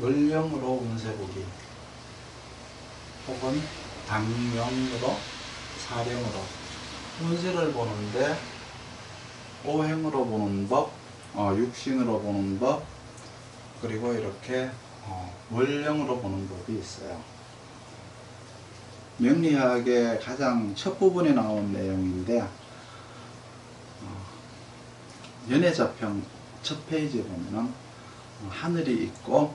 월령으로 운세 보기 혹은 당명으로 사령으로 운세를 보는데 오행으로 보는 법, 어, 육신으로 보는 법, 그리고 이렇게 어, 월령으로 보는 법이 있어요. 명리학의 가장 첫 부분에 나온 내용인데 어, 연애자평 첫 페이지에 보면은 어, 하늘이 있고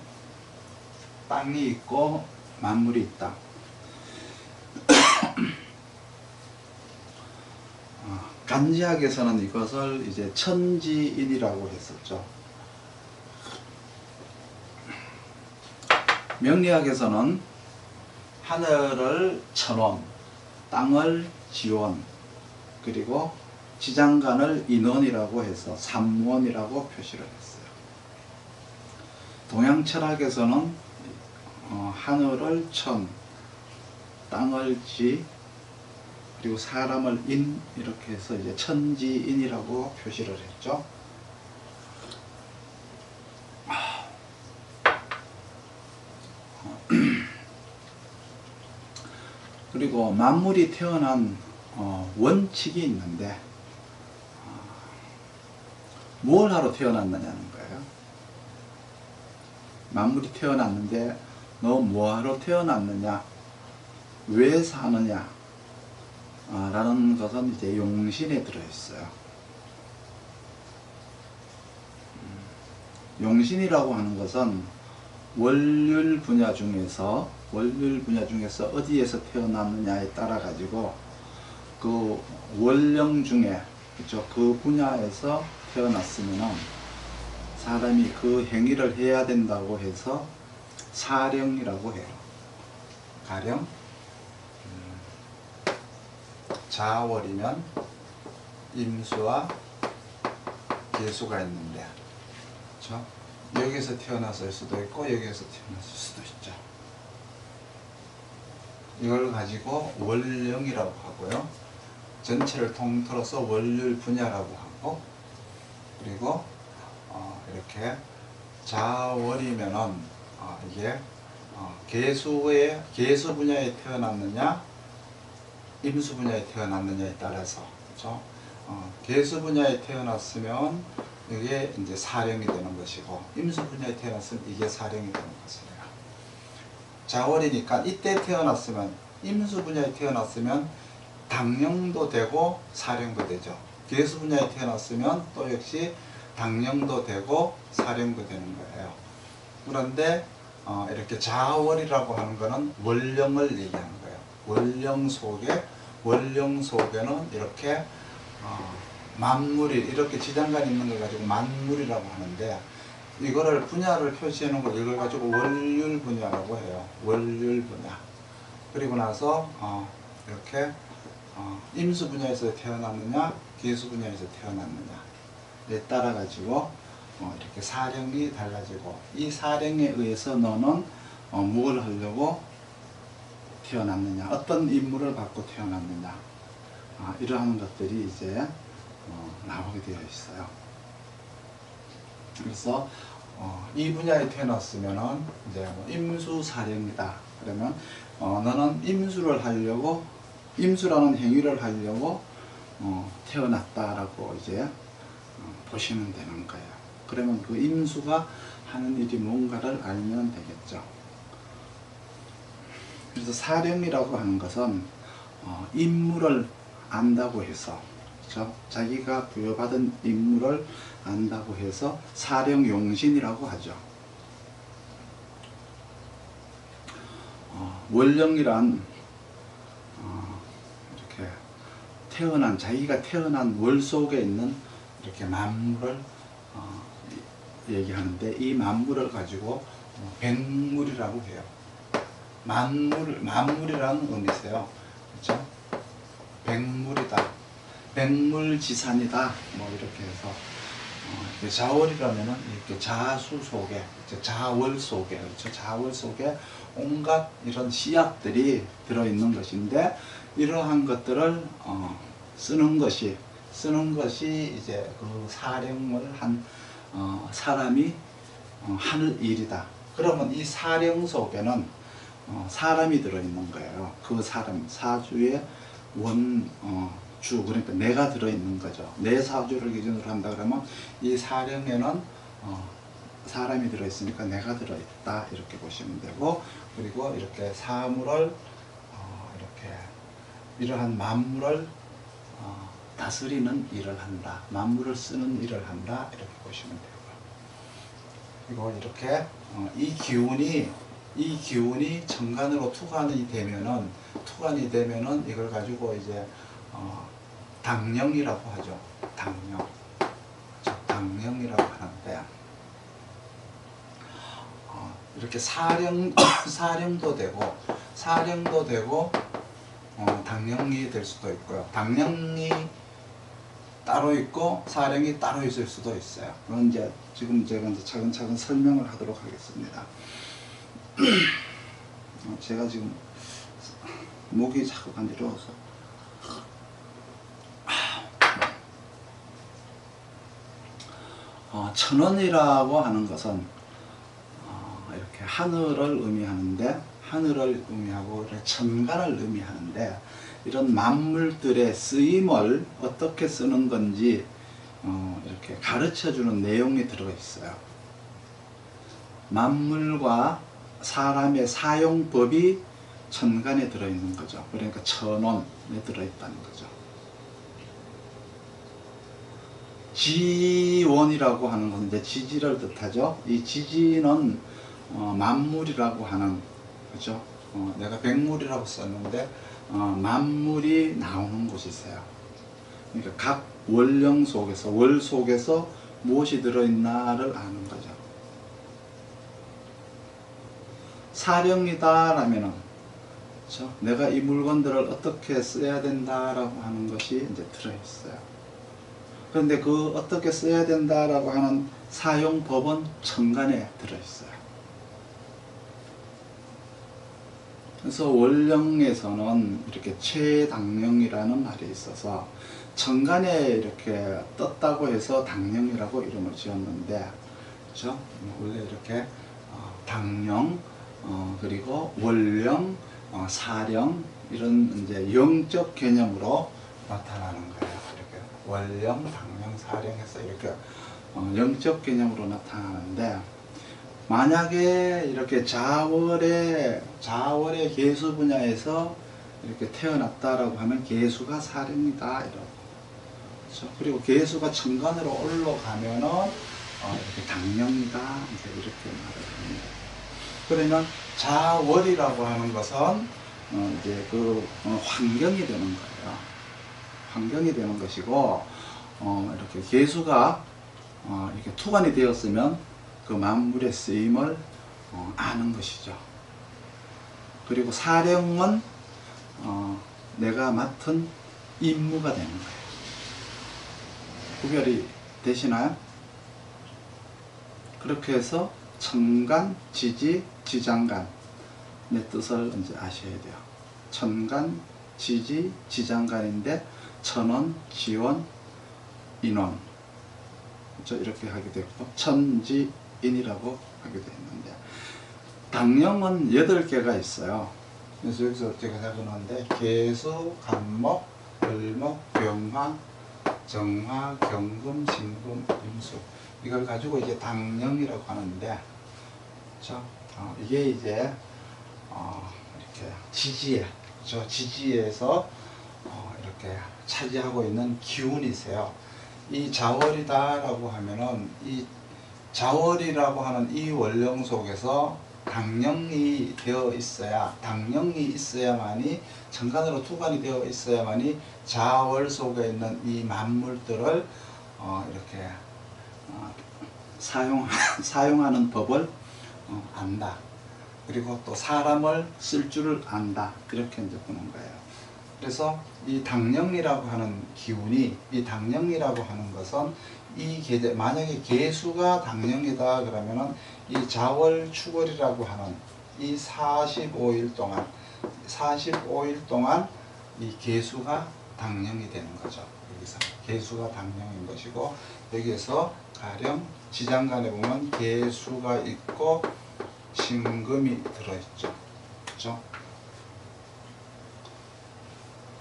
땅이 있고 만물이 있다. 어, 간지학에서는 이것을 이제 천지인이라고 했었죠. 명리학에서는 하늘을 천원, 땅을 지원, 그리고 지장간을 인원이라고 해서 삼원이라고 표시를 했어요. 동양 철학에서는 어, 하늘을 천, 땅을 지, 그리고 사람을 인 이렇게 해서 이제 천지인이라고 표시를 했죠. 그리고 만물이 태어난 어, 원칙이 있는데 어, 뭘 하러 태어났느냐는 거예요. 만물이 태어났는데 너 뭐하러 태어났느냐? 왜 사느냐? 아, 라는 것은 이제 용신에 들어있어요. 음, 용신이라고 하는 것은 원률 분야 중에서 원률 분야 중에서 어디에서 태어났느냐에 따라 가지고 그 원령 중에 그죠 그 분야에서 태어났으면은 사람이 그 행위를 해야 된다고 해서 사령이라고 해요. 가령 음, 자월이면 임수와 계수가 있는데 그렇죠? 여기서 태어났을 수도 있고 여기에서 태어났을 수도 있죠. 이걸 가지고 월령이라고 하고요. 전체를 통틀어서 월률 분야라고 하고 그리고 어, 이렇게 자월이면은 어, 이게 어, 개수의 개수 분야에 태어났느냐 임수 분야에 태어났느냐에 따라서 그렇죠? 어, 개수 분야에 태어났으면 이게 이제 사령이 되는 것이고 임수 분야에 태어났으면 이게 사령이 되는 것이에요. 자월이니까 이때 태어났으면 임수 분야에 태어났으면 당령도 되고 사령도 되죠. 개수 분야에 태어났으면 또 역시 당령도 되고 사령도 되는 거예요. 그런데 어, 이렇게 자월이라고 하는 거는 원령을 얘기하는 거예요. 원령 속에 원령 속에는 이렇게 어, 만물이 이렇게 지장간 있는 걸 가지고 만물이라고 하는데 이거를 분야를 표시해 놓은 걸 이걸 가지고 원률 분야라고 해요. 원률 분야. 그리고 나서 어, 이렇게 어, 임수 분야에서 태어났느냐, 계수 분야에서 태어났느냐에 따라 가지고 어, 이렇게 사령이 달라지고 이 사령에 의해서 너는 어, 뭘 하려고 태어났느냐, 어떤 임무를 받고 태어났느냐 아, 이러한 것들이 이제 어, 나오게 되어 있어요. 그래서 어, 이 분야에 태어났으면은 이제 뭐 임수사령이다. 그러면 어, 너는 임수를 하려고 임수라는 행위를 하려고 어, 태어났다라고 이제 어, 보시면 되는 거예요. 그러면 그 임수가 하는 일이 뭔가를 알면 되겠죠. 그래서 사령이라고 하는 것은 어, 임무를 안다고 해서 그렇죠? 자기가 부여받은 임무를 안다고 해서 사령용신이라고 하죠. 어, 원령이란 어, 이렇게 태어난 자기가 태어난 월 속에 있는 이렇게 만물을 어, 얘기하는데 이 만물을 가지고 어, 백물이라고 해요. 만물 만물이라는 의미세요. 그렇죠? 백물이다. 백물지산이다. 뭐 이렇게 해서 어, 이렇게 자월이라면은 이렇게 자수 속에 자월 속에 그렇죠. 자월 속에 온갖 이런 씨앗들이 들어 있는 것인데 이러한 것들을 어, 쓰는 것이 쓰는 것이 이제 그 사령을 한 어, 사람이 어, 하는 일이다. 그러면 이 사령 속에는 어, 사람이 들어있는 거예요. 그 사람 사주의 원 어, 주 그러니까 내가 들어있는 거죠. 내 사주를 기준으로 한다 그러면 이 사령에는 어, 사람이 들어있으니까 내가 들어있다 이렇게 보시면 되고 그리고 이렇게 사물을 어, 이렇게 이러한 만물을 어, 다스리는 일을 한다. 만물을 쓰는 일을 한다. 이렇게 보시면 되고요. 그리고 이렇게 어, 이 기운이 이 기운이 정관으로 투관이 되면은 투관이 되면은 이걸 가지고 이제 어, 당령이라고 하죠. 당령. 당령이라고 하는데 어, 이렇게 사령 사령도 되고 사령도 되고 어, 당령이 될 수도 있고요. 당령이 따로 있고 사령이 따로 있을 수도 있어요. 그건 이제 지금 제가 이제 차근차근 설명을 하도록 하겠습니다. 어, 제가 지금 목이 자꾸 간지러워서 어, 천원이라고 하는 것은 어, 이렇게 하늘을 의미하는데 하늘을 의미하고 천간을 의미하는데 이런 만물들의 쓰임을 어떻게 쓰는 건지 어, 이렇게 가르쳐 주는 내용이 들어 있어요. 만물과 사람의 사용법이 천간에 들어 있는 거죠. 그러니까 천원에 들어 있다는 거죠. 지원이라고 하는 것은 이제 지지를 뜻하죠. 이 지지는 어, 만물이라고 하는 그죠. 어, 내가 백물이라고 썼는데 어, 만물이 나오는 곳이 있어요. 그러니까 각 원령 속에서 월 속에서 무엇이 들어있나를 아는 거죠. 사령이다 라면은 그렇죠? 내가 이 물건들을 어떻게 써야 된다라고 하는 것이 이제 들어있어요. 그런데 그 어떻게 써야 된다라고 하는 사용법은 천간에 들어있어요. 그래서 원령에서는 이렇게 최당령이라는 말이 있어서 천간에 이렇게 떴다고 해서 당령이라고 이름을 지었는데 그렇죠? 원래 이렇게 어, 당령 어, 그리고 원령 어, 사령 이런 이제 영적 개념으로 나타나는 거예요. 이렇게 원령, 당령, 사령해서 이렇게 어, 영적 개념으로 나타나는데 만약에 이렇게 자월의 자월의 개수 분야에서 이렇게 태어났다라고 하면 개수가 사령이다 이러고 그렇죠? 그리고 개수가 천간으로 올라가면은 어, 이렇게 당령이다 이제 이렇게 말을 합니다. 그러면 자월이라고 하는 것은 어, 이제 그 어, 환경이 되는 거예요. 환경이 되는 것이고 어, 이렇게 개수가 어, 이렇게 투관이 되었으면 그 만물의 쓰임을 어, 아는 것이죠. 그리고 사령은 어, 내가 맡은 임무가 되는 거예요. 구별이 되시나요? 그렇게 해서 천간, 지지, 지장간의 뜻을 이제 아셔야 돼요. 천간, 지지, 지장간인데 천원, 지원, 인원 그렇죠? 이렇게 하게 됐고 천지 인이라고 하게 되었는데 당령은 8개가 있어요. 그래서 여기서 제가 적어놓은데 개수, 간목, 을목, 병화, 정화, 경금, 진금, 임수 이걸 가지고 이제 당령이라고 하는데 그렇죠? 어, 이게 이제 어, 이렇게 지지에 저 지지에서 어, 이렇게 차지하고 있는 기운이세요. 이 자월이다라고 하면은 이 자월이라고 하는 이 원령 속에서 당령이 되어 있어야 당령이 있어야만이 정간으로 투관이 되어 있어야만이 자월 속에 있는 이 만물들을 어, 이렇게 어, 사용 사용하는 법을 어, 안다. 그리고 또 사람을 쓸 줄을 안다. 이렇게 이제 보는 거예요. 그래서 이 당령이라고 하는 기운이 이 당령이라고 하는 것은 이 계제 만약에 개수가 당령이다 그러면은 이 자월 축월이라고 하는 이 45일 동안 45일 동안 이 개수가 당령이 되는 거죠. 여기서 개수가 당령인 것이고 여기에서 가령 지장간에 보면 개수가 있고 신금이 들어있죠. 그죠?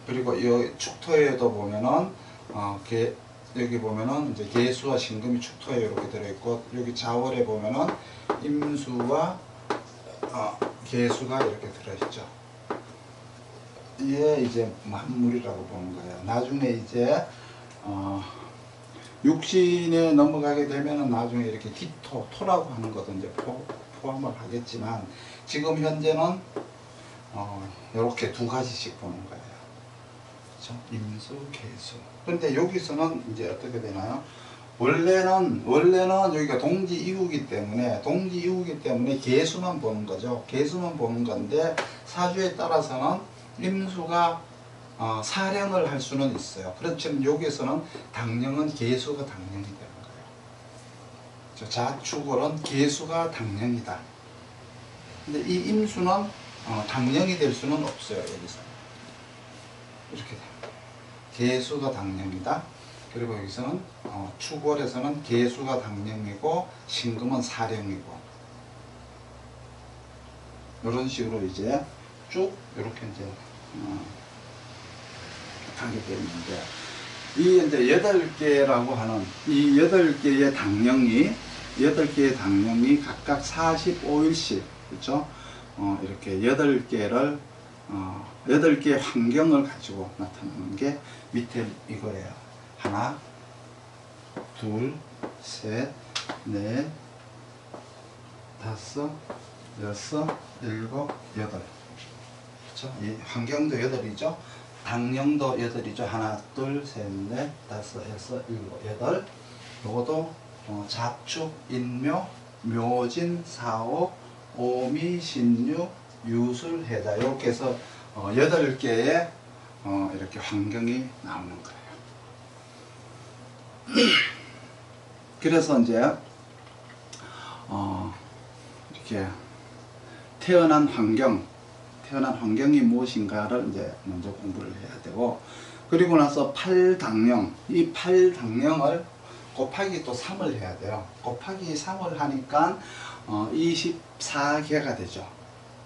그리고 이 축토에도 보면은 어, 개, 여기 보면은 이제 개수와 신금이 축토에 이렇게 들어있고 여기 자월에 보면은 임수와 어, 개수가 이렇게 들어있죠. 이게 이제 만물이라고 보는 거예요. 나중에 이제 어, 육신에 넘어가게 되면은 나중에 이렇게 기토, 토라고 하는 것도 이제 포, 포함을 하겠지만 지금 현재는 어, 이렇게 두 가지씩 보는 거예요. 그렇죠? 임수, 개수. 근데 여기서는 이제 어떻게 되나요? 원래는 원래는 여기가 동지 이후기 때문에 동지 이후기 때문에 개수만 보는 거죠. 개수만 보는 건데 사주에 따라서는 임수가 어, 사령을 할 수는 있어요. 그렇지만 여기서는 당령은 개수가 당령이 되는 거예요. 저 자축으로는 개수가 당령이다. 근데 이 임수는 어, 당령이 될 수는 없어요. 여기서 이렇게 돼요. 개수가 당령이다. 그리고 여기서는 어, 축월에서는 개수가 당령이고 신금은 사령이고 이런 식으로 이제 쭉 이렇게 이제 어, 하게 되는데 이 이제 여덟 개라고 하는 이 여덟 개의 당령이 여덟 개의 당령이 각각 45일씩 그렇죠? 어, 이렇게 여덟 개를 어, 여덟 개의 환경을 가지고 나타나는 게 밑에 이거예요. 하나, 둘, 셋, 넷, 다섯, 여섯, 일곱, 여덟. 그렇죠? 이 환경도 여덟이죠. 당령도 여덟이죠. 하나, 둘, 셋, 넷, 다섯, 여섯, 일곱, 여덟. 요것도 어, 자축, 인묘, 묘진, 사오, 오미, 신유, 유술, 해자 이렇게 해서 어, 여덟 개의 어, 이렇게 환경이 나오는 거예요. 그래서 이제 어, 이렇게 태어난 환경, 태어난 환경이 무엇인가를 이제 먼저 공부를 해야 되고 그리고 나서 팔당령, 이 팔당령을 곱하기 또 3을 해야 돼요. 곱하기 3을 하니까 어, 24개가 되죠.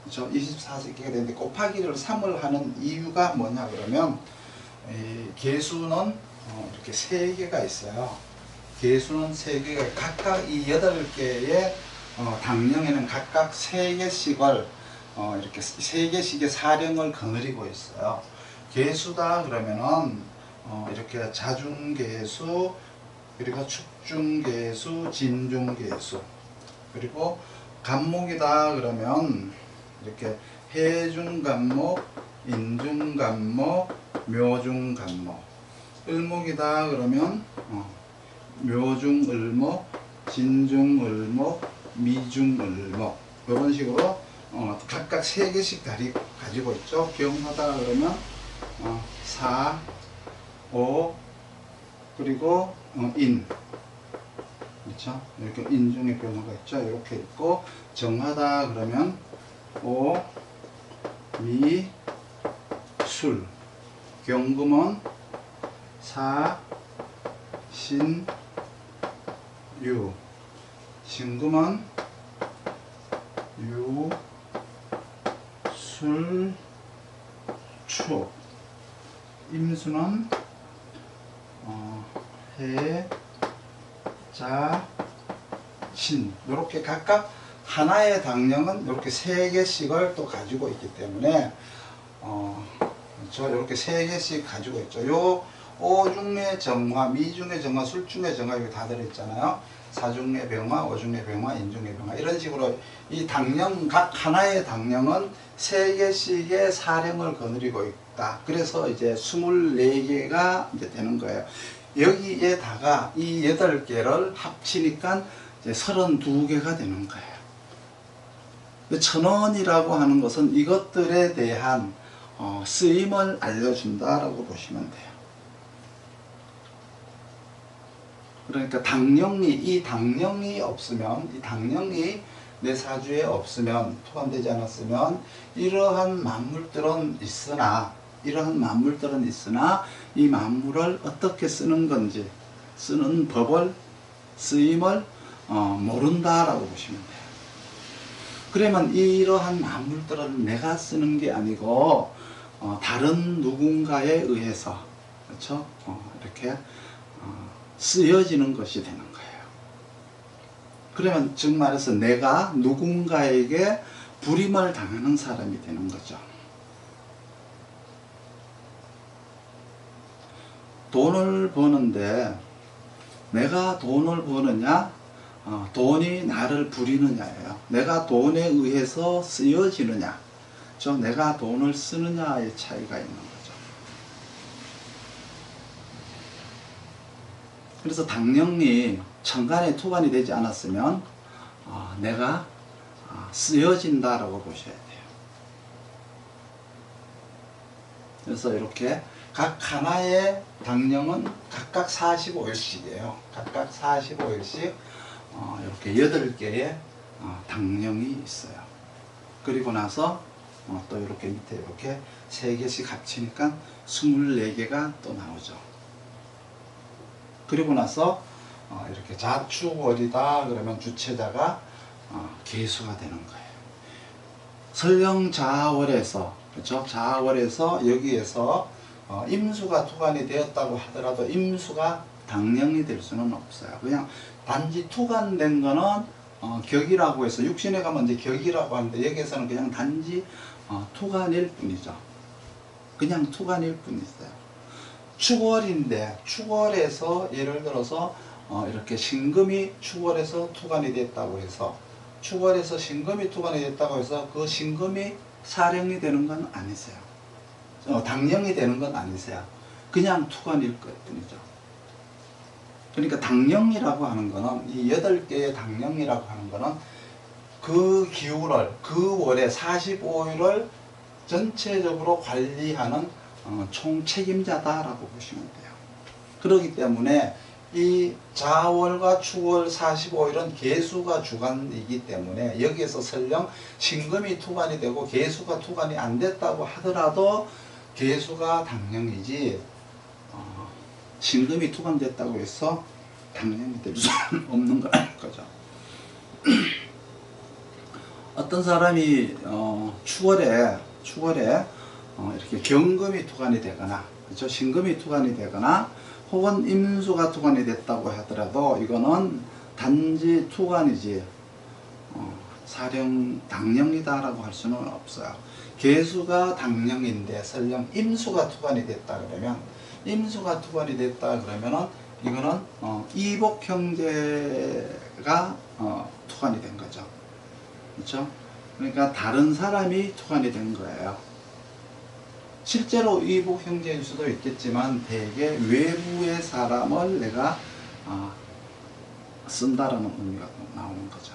그렇죠? 24개가 되는데 곱하기를 3을 하는 이유가 뭐냐 그러면 이 개수는 어, 이렇게 3개가 있어요. 개수는 3개가 각각 이 8개의 어, 당령에는 각각 3개씩을 어, 이렇게 3개씩의 사령을 거느리고 있어요. 개수다 그러면은 어, 이렇게 자중개수 그리고 축중개수 진중개수 그리고 간목이다 그러면 이렇게 해중간목 인중간목 묘중간목 을목이다 그러면 어, 묘중을목 진중을목 미중을목. 이런 식으로 어, 각각 세 개씩 다리 가지고 있죠? 경하다 그러면 어, 사, 오 그리고 어, 인. 그렇죠? 이렇게 인중의 변화가 있죠? 이렇게 있고 정하다 그러면 오, 미, 술. 경금은 사, 신, 유. 신금은 유, 술, 축. 임수는 어, 해, 자, 신. 이렇게 각각 하나의 당령은 이렇게 세 개씩을 또 가지고 있기 때문에 어, 저 이렇게 세 개씩 가지고 있죠. 요 오중의 정화, 미중의 정화, 술중의 정화 이게 다 들어있잖아요. 사중의 병화, 오중의 병화, 인중의 병화 이런 식으로 이 당령 각 하나의 당령은 세 개씩의 사령을 거느리고 있다. 그래서 이제 24개가 이제 되는 거예요. 여기에다가 이 8개를 합치니까 이제 32개가 되는 거예요. 천원이라고 하는 것은 이것들에 대한 어, 쓰임을 알려준다라고 보시면 돼요. 그러니까 당령이 이 당령이 없으면 이 당령이 내 사주에 없으면 포함되지 않았으면 이러한 만물들은 있으나 이러한 만물들은 있으나 이 만물을 어떻게 쓰는 건지 쓰는 법을 쓰임을 어, 모른다라고 보시면 돼요. 그러면 이러한 만물들은 내가 쓰는 게 아니고 어, 다른 누군가에 의해서 그렇죠? 어, 이렇게 어, 쓰여지는 것이 되는 거예요. 그러면 즉 말해서 내가 누군가에게 불임을 당하는 사람이 되는 거죠. 돈을 버는데 내가 돈을 버느냐, 어, 돈이 나를 부리느냐예요. 내가 돈에 의해서 쓰여지느냐, 저 내가 돈을 쓰느냐의 차이가 있는 거죠. 그래서 당령이 천간에 투관이 되지 않았으면 어, 내가 어, 쓰여진다라고 보셔야 돼요. 그래서 이렇게 각 하나의 당령은 각각 45일씩이에요. 각각 45일씩 어, 이렇게 8개의 어, 당령이 있어요. 그리고 나서 어, 또 이렇게 밑에 이렇게 3개씩 합치니까 24개가 또 나오죠. 그리고 나서 어, 이렇게 자축월이다 그러면 주체자가 어, 개수가 되는 거예요. 설령 자월에서 그렇죠? 자월에서 여기에서 어, 임수가 투관이 되었다고 하더라도 임수가 당령이 될 수는 없어요. 그냥 단지 투관된 거는 어, 격이라고 해서 육신에 가면 이제 격이라고 하는데 여기에서는 그냥 단지 어, 투관일 뿐이죠. 그냥 투관일 뿐이어요. 축월인데 축월에서 예를 들어서 어, 이렇게 신금이 축월에서 투관이 됐다고 해서 축월에서 신금이 투관이 됐다고 해서 그 신금이 사령이 되는 건 아니세요. 어, 당령이 되는 건 아니세요. 그냥 투관일 것 뿐이죠. 그러니까 당령이라고 하는 거는 이 여덟 개의 당령이라고 하는 거는 그 기운을 그 월에 45일을 전체적으로 관리하는 어, 총책임자다라고 보시면 돼요. 그렇기 때문에 이 자월과 축월 45일은 개수가 주관이기 때문에 여기에서 설령 신금이 투관이 되고 개수가 투관이 안 됐다고 하더라도 개수가 당령이지 어, 신금이 투관됐다고 해서 당령이 될 수는 없는 거죠. 어떤 사람이 어, 추월에 추월에 어, 이렇게 경금이 투관이 되거나 그렇죠 신금이 투관이 되거나 혹은 임수가 투관이 됐다고 하더라도 이거는 단지 투관이지 어, 사령 당령이다라고 할 수는 없어요. 개수가 당령인데 설령 임수가 투관이 됐다 그러면 임수가 투관이 됐다 그러면은 이거는 어, 이복 형제가 어, 투관이 된 거죠. 그렇죠? 그러니까 다른 사람이 투관이 된 거예요. 실제로 이복 형제일 수도 있겠지만 대개 외부의 사람을 내가 어, 쓴다라는 의미가 나오는 거죠.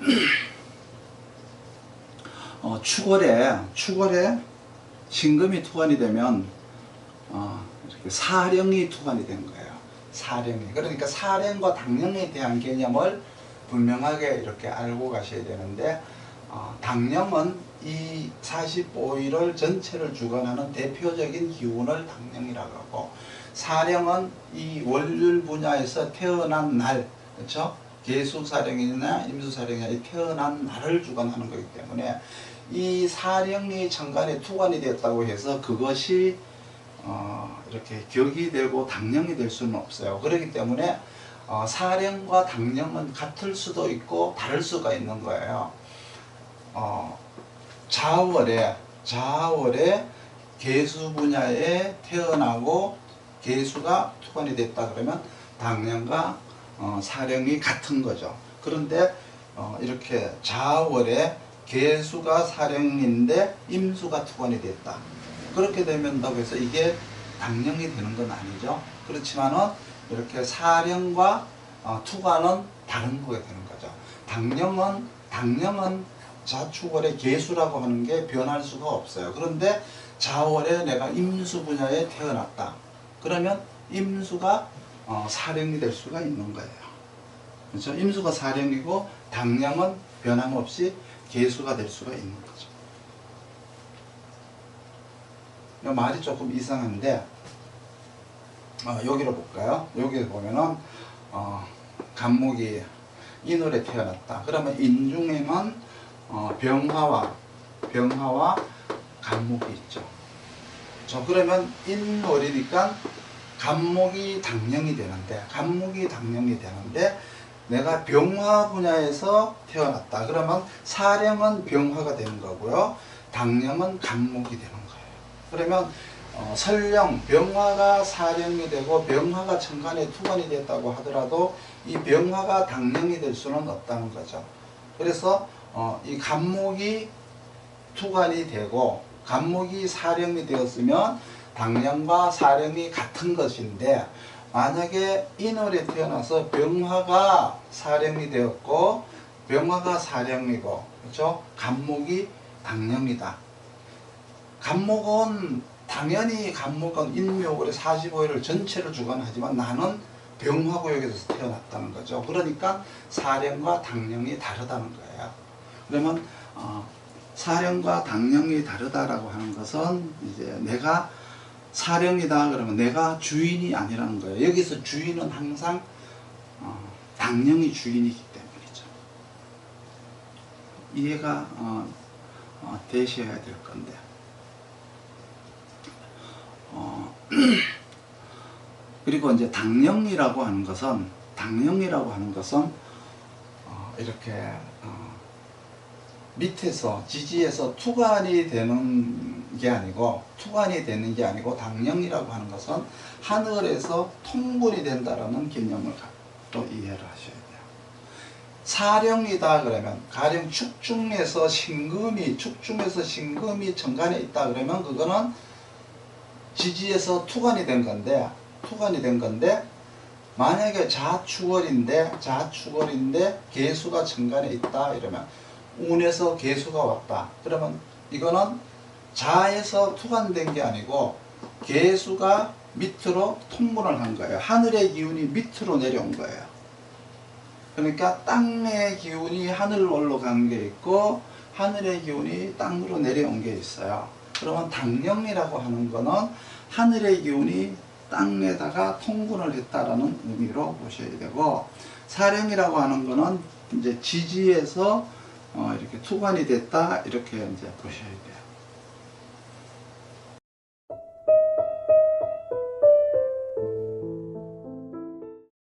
어, 추월에 추월에 신금이 투관이 되면 어, 이렇게 사령이 투관이 된 거예요. 사령이 그러니까 사령과 당령에 대한 개념을 분명하게 이렇게 알고 가셔야 되는데 어, 당령은 이 45일을 전체를 주관하는 대표적인 기운을 당령이라고 하고 사령은 이 월율 분야에서 태어난 날 그렇죠? 개수사령이나 임수사령이나 이 태어난 날을 주관하는 거기 때문에 이 사령이 천간에 투관이 되었다고 해서 그것이 어, 이렇게 격이 되고 당령이 될 수는 없어요. 그렇기 때문에 어, 사령과 당령은 같을 수도 있고 다를 수가 있는 거예요. 어, 자월에 자월에 개수 분야에 태어나고 개수가 투관이 됐다 그러면 당령과 어, 사령이 같은 거죠. 그런데 어, 이렇게 자월에 개수가 사령인데 임수가 투관이 됐다. 그렇게 되면다고 해서 이게 당령이 되는 건 아니죠. 그렇지만은 이렇게 사령과 어, 투관은 다른 거게 되는 거죠. 당령은 당령은 자축월의 개수라고 하는 게 변할 수가 없어요. 그런데 자월에 내가 임수 분야에 태어났다. 그러면 임수가 어, 사령이 될 수가 있는 거예요. 그렇죠? 임수가 사령이고 당령은 변함없이 개수가 될 수가 있는 거죠. 말이 조금 이상한데 어, 여기로 볼까요? 여기 보면은 어, 간목이 인월에 태어났다. 그러면 인중에는 어, 병화와 병화와 간목이 있죠. 저 그러면 인월이니까 간목이 당령이 되는데 간목이 당령이 되는데 내가 병화 분야에서 태어났다. 그러면 사령은 병화가 되는 거고요. 당령은 간목이 되는. 그러면 어, 설령 병화가 사령이 되고 병화가 천간에 투관이 됐다고 하더라도 이 병화가 당령이 될 수는 없다는 거죠. 그래서 어, 이 간목이 투관이 되고 간목이 사령이 되었으면 당령과 사령이 같은 것인데 만약에 인월에 태어나서 병화가 사령이 되었고 병화가 사령이고 그렇죠? 간목이 당령이다. 간목은 당연히 간목은 인묘월의 45일을 전체를 주관하지만 나는 병화구역에서 태어났다는 거죠. 그러니까 사령과 당령이 다르다는 거예요. 그러면 어, 사령과 당령이 다르다라고 하는 것은 이제 내가 사령이다 그러면 내가 주인이 아니라는 거예요. 여기서 주인은 항상 어, 당령이 주인이기 때문이죠. 이해가 어, 어, 되셔야 될 건데. 어, 그리고 이제 당령이라고 하는 것은 당령이라고 하는 것은 어, 이렇게 어, 밑에서 지지에서 투관이 되는 게 아니고 투관이 되는 게 아니고 당령이라고 하는 것은 하늘에서 통분이 된다라는 개념을 또 이해를 하셔야 돼요. 사령이다 그러면 가령 축중에서 신금이 축중에서 신금이 정간에 있다 그러면 그거는 지지에서 투관이 된 건데 투관이 된 건데 만약에 자축월인데 자축월인데 개수가 정간에 있다 이러면 운에서 개수가 왔다. 그러면 이거는 자에서 투관된 게 아니고 개수가 밑으로 통분을 한 거예요. 하늘의 기운이 밑으로 내려온 거예요. 그러니까 땅의 기운이 하늘로 간게 있고 하늘의 기운이 땅으로 내려온 게 있어요 그러면 당령이라고 하는 거는 하늘의 기운이 땅에다가 통분을 했다라는 의미로 보셔야 되고 사령이라고 하는 거는 이제 지지에서 어 이렇게 투관이 됐다 이렇게 이제 보셔야 돼요.